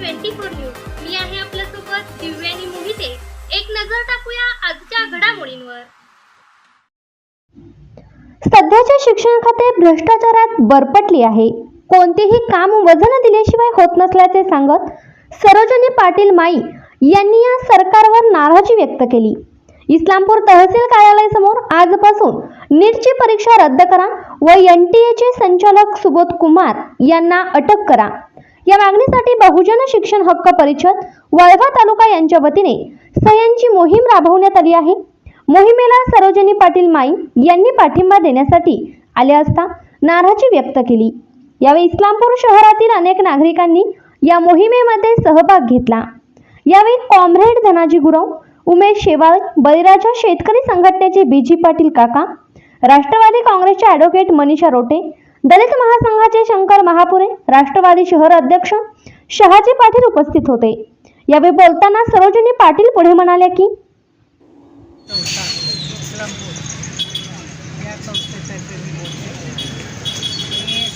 Twenty four news. मी आहे आपल्यासोबत दिव्यानी मोहिते. एक नजर टाकूया आजच्या घडामोडींवर. सध्याचे शिक्षण खाते भ्रष्टाचारात बरपटली आहे. कोणतेही काम वजन दिल्याशिवाय होत नसल्याचे सांगत सरोजनी पाटील माई यांनी या सरकारवर नाराजी व्यक्त केली. इस्लामपूर तहसील कार्यालयासमोर आजपासून नीटची परीक्षा रद्द करा व एन टी एचे संचालक सुबोध कुमार यांना अटक करा. या मागणीसाठी बहुजन शिक्षण हक्क परिषद वळवा तालुका यांच्या वतीने सह्यांची मोहीम राबवण्यात आली आहे. मोहिमेला सरोजनी पाटील माई यांनी पाठिंबा देण्यासाठी आले असता नाराजी व्यक्त केली. यावेळी इस्लामपूर शहरातील अनेक नागरिकांनी या मोहिमेमध्ये सहभाग घेतला. यावेळी कॉम्रेड धनाजी गुरव उमेश शेवाळ बळीराजा शेतकरी संघटनेचे बीजी पाटील काका राष्ट्रवादी काँग्रेसचे ॲडव्होकेट मनीषा रोटे दलित महासंघाचे शंकर महापुरे राष्ट्रवादी शहर अध्यक्ष शहाजी पाटील उपस्थित होते. यावेळी बोलताना सरोजनी पाटील पुढे म्हणाल्या की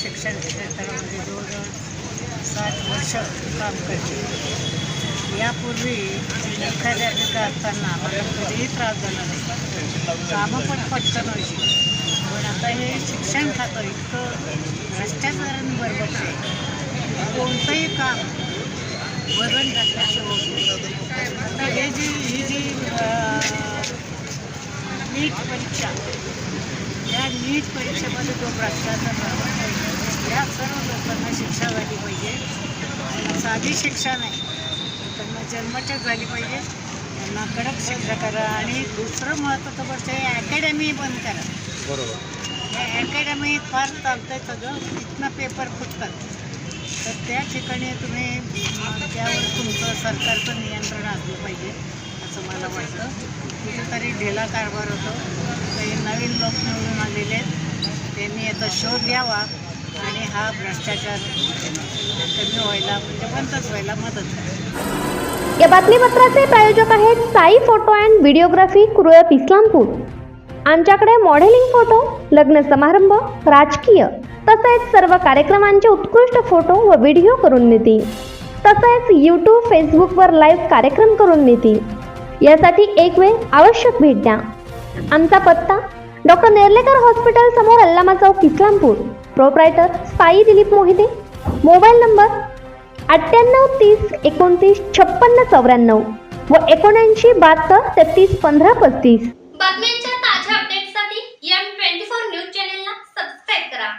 शिक्षण क्षेत्रामध्ये जवळजवळ साठ वर्ष काम करते यापूर्वी एखाद्या ठिकाणी असताना मला कधीही त्रास झाला नाही. कामं पण पटकन व्हायची. पण आता हे शिक्षण खातं इतकं भ्रष्टाचाराने बरोबर आहे. कोणतंही काम वजन घातल्याशिवाय आता हे जी ही जी नीट परीक्षा या नीट परीक्षेमध्ये जो भ्रष्टाचार या सर्व लोकांना शिक्षा झाली पाहिजे. साधी शिक्षा नाही त्यांना जन्मठेप झाली पाहिजे. त्यांना कडक शिक्षा करा आणि दुसरं महत्त्वाचं गोष्ट आहे अकॅडमी बंद करा. बरोबर. अकॅडमी फार चालतंय सगळं. तिथनं पेपर फुटतात. तर त्या ठिकाणी तुम्ही त्यावर तुमचं सरकारचं नियंत्रण असलं पाहिजे असं मला वाटतं. कुठेतरी ढिला कारभार होतो. काही नवीन लोक निवडून आलेले आहेत. त्यांनी याचा शोध घ्यावा आणि हा भ्रष्टाचार कमी व्हायला म्हणजे बंदच व्हायला मदत करा. या बातमीपत्राचे प्रायोजक आहेत Sai photo and videography Kurlap Islampur. आमच्याकडे मॉडेलिंग फोटो लग्न समारंभ राजकीय तसेच सर्व कार्यक्रमांचे उत्कृष्ट फोटो व व्हिडिओ करून देते तसेच यूट्यूब फेसबुकवर लाईव्ह कार्यक्रम करून देते यासाठी एक वेळ आवश्यक भेट द्या. आमचा पत्ता डॉक्टर नेर्लेकर हॉस्पिटल समोर अल्लामा चौक Islampur. Proprietor Sai Dilip Mohite. Mobile number अठ्ठ्याण्णव तीस एकोणतीस छप्पन्न चौऱ्याण्णव व एकोणऐंशी बहात्तर तेहतीस पंधरा पस्तीस बातम्यांच्या ताज्या अपडेट्ससाठी एम ट्वेंटी फोर न्यूज चॅनेलला सबस्क्राईब करा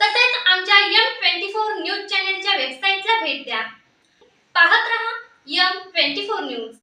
तसेच आमच्या एम ट्वेंटी फोर न्यूज चॅनेलच्या वेबसाईटला भेट द्या. पाहत रहा यम ट्वेंटी फोर न्यूज.